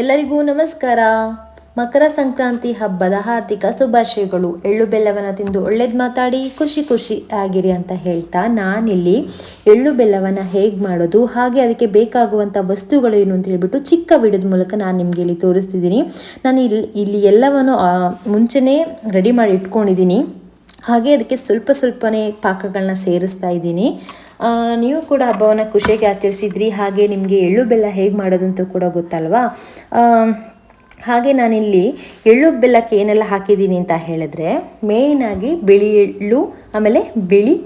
ಎಲ್ಲರಿಗೂ ನಮಸ್ಕಾರ. ಮಕರ ಸಂಕ್ರಾಂತಿ ಹಬ್ಬದ ಹಾರ್ದಿಕ ಶುಭಾಶಯಗಳು. ಎಳ್ಳು ಬೆಲ್ಲವನ್ನು ತಿಂದು ಒಳ್ಳೇದು ಮಾತಾಡಿ, ಖುಷಿ ಖುಷಿ ಆಗಿರಿ ಅಂತ ಹೇಳ್ತಾ ನಾನಿಲ್ಲಿ ಎಳ್ಳು ಬೆಲ್ಲವನ್ನು ಹೇಗೆ ಮಾಡೋದು, ಹಾಗೆ ಅದಕ್ಕೆ ಬೇಕಾಗುವಂಥ ವಸ್ತುಗಳು ಏನು ಅಂತ ಹೇಳಿಬಿಟ್ಟು ಚಿಕ್ಕ ವಿಡಿಯೋದ ಮೂಲಕ ನಾನು ನಿಮಗೆ ಇಲ್ಲಿ ತೋರಿಸ್ತಿದ್ದೀನಿ. ನಾನು ಇಲ್ಲಿ ಇಲ್ಲಿ ಎಲ್ಲವನ್ನು ಮುಂಚೆನೇ ರೆಡಿ ಮಾಡಿ ಇಟ್ಕೊಂಡಿದ್ದೀನಿ. ಹಾಗೆ ಅದಕ್ಕೆ ಸ್ವಲ್ಪ ಸ್ವಲ್ಪನೇ ಪಾಕಗಳನ್ನ ಸೇರಿಸ್ತಾ ಇದ್ದೀನಿ. ನೀವು ಕೂಡ ಹಬ್ಬವನ್ನು ಖುಷಿಯಾಗಿ ಆಚರಿಸಿದ್ರಿ. ಹಾಗೆ ನಿಮಗೆ ಎಳ್ಳು ಬೆಲ್ಲ ಹೇಗೆ ಮಾಡೋದು ಅಂತ ಕೂಡ ಗೊತ್ತಲ್ವಾ? ಹಾಗೆ ನಾನಿಲ್ಲಿ ಎಳ್ಳು ಬೆಲ್ಲಕ್ಕೆ ಏನೆಲ್ಲ ಹಾಕಿದ್ದೀನಿ ಅಂತ ಹೇಳಿದ್ರೆ ಆಗಿ ಬಿಳಿ ಎಳ್ಳು, ಆಮೇಲೆ ಬಿಳಿ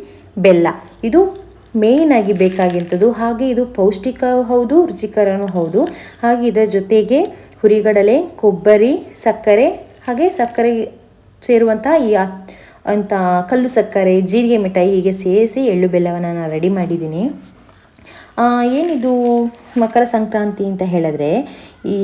ಬೆಲ್ಲ. ಇದು ಮೇಯ್ನಾಗಿ ಬೇಕಾಗಿಂಥದ್ದು ಹಾಗೆ ಇದು ಪೌಷ್ಟಿಕ ಹೌದು, ರುಚಿಕರನೂ ಹೌದು. ಹಾಗೆ ಇದರ ಜೊತೆಗೆ ಹುರಿಗಡಲೆ, ಕೊಬ್ಬರಿ, ಸಕ್ಕರೆ, ಹಾಗೆ ಸಕ್ಕರೆ ಸೇರುವಂಥ ಈ ಅಂತ ಕಲ್ಲು ಸಕ್ಕರೆ, ಜೀರಿಗೆ ಮಿಠಾಯಿ ಹೀಗೆ ಸೇರಿಸಿ ಎಳ್ಳು ಬೆಲ್ಲವನ್ನು ನಾನು ರೆಡಿ ಮಾಡಿದ್ದೀನಿ. ಏನಿದು ಮಕರ ಸಂಕ್ರಾಂತಿ ಅಂತ ಹೇಳಿದ್ರೆ ಈ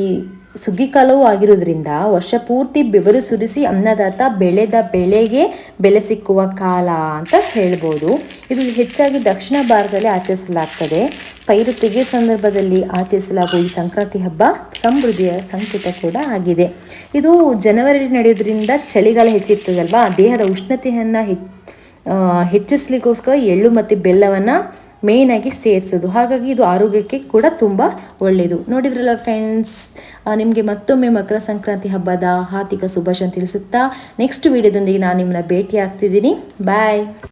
ಸುಗ್ಗಿ ಕಾಲವೂ ಆಗಿರೋದ್ರಿಂದ ವರ್ಷ ಪೂರ್ತಿ ಬೆವರು ಸುರಿಸಿ ಅನ್ನದಾತ ಬೆಳೆದ ಬೆಳೆಗೆ ಬೆಲೆ ಸಿಕ್ಕುವ ಕಾಲ ಅಂತ ಹೇಳ್ಬೋದು. ಇದು ಹೆಚ್ಚಾಗಿ ದಕ್ಷಿಣ ಭಾರತದಲ್ಲಿ ಆಚರಿಸಲಾಗ್ತದೆ. ಪೈರು ತೆಗೆಯೋ ಸಂದರ್ಭದಲ್ಲಿ ಆಚರಿಸಲಾಗುವ ಈ ಸಂಕ್ರಾಂತಿ ಹಬ್ಬ ಸಮೃದ್ಧಿಯ ಸಂಕೇತ ಕೂಡ ಆಗಿದೆ. ಇದು ಜನವರಿಯಲ್ಲಿ ನಡೆಯೋದ್ರಿಂದ ಚಳಿಗಾಲ ಹೆಚ್ಚಿರ್ತದಲ್ವಾ? ದೇಹದ ಉಷ್ಣತೆಯನ್ನು ಹೆಚ್ಚು ಹೆಚ್ಚಿಸ್ಲಿಕ್ಕೋಸ್ಕರ ಎಳ್ಳು ಮತ್ತು ಬೆಲ್ಲವನ್ನು ಮೇಯ್ನಾಗಿ ಸೇರಿಸೋದು. ಹಾಗಾಗಿ ಇದು ಆರೋಗ್ಯಕ್ಕೆ ಕೂಡ ತುಂಬ ಒಳ್ಳೆಯದು ನೋಡಿದ್ರಲ್ಲ ಫ್ರೆಂಡ್ಸ್ ನಿಮಗೆ ಮತ್ತೊಮ್ಮೆ ಮಕರ ಸಂಕ್ರಾಂತಿ ಹಬ್ಬದ ಹಾರ್ದಿಕ ಶುಭಾಶಯ ತಿಳಿಸುತ್ತಾ ನೆಕ್ಸ್ಟ್ ವಿಡಿಯೋದೊಂದಿಗೆ ನಾನು ನಿಮ್ಮನ್ನ ಭೇಟಿ ಆಗ್ತಿದ್ದೀನಿ ಬಾಯ್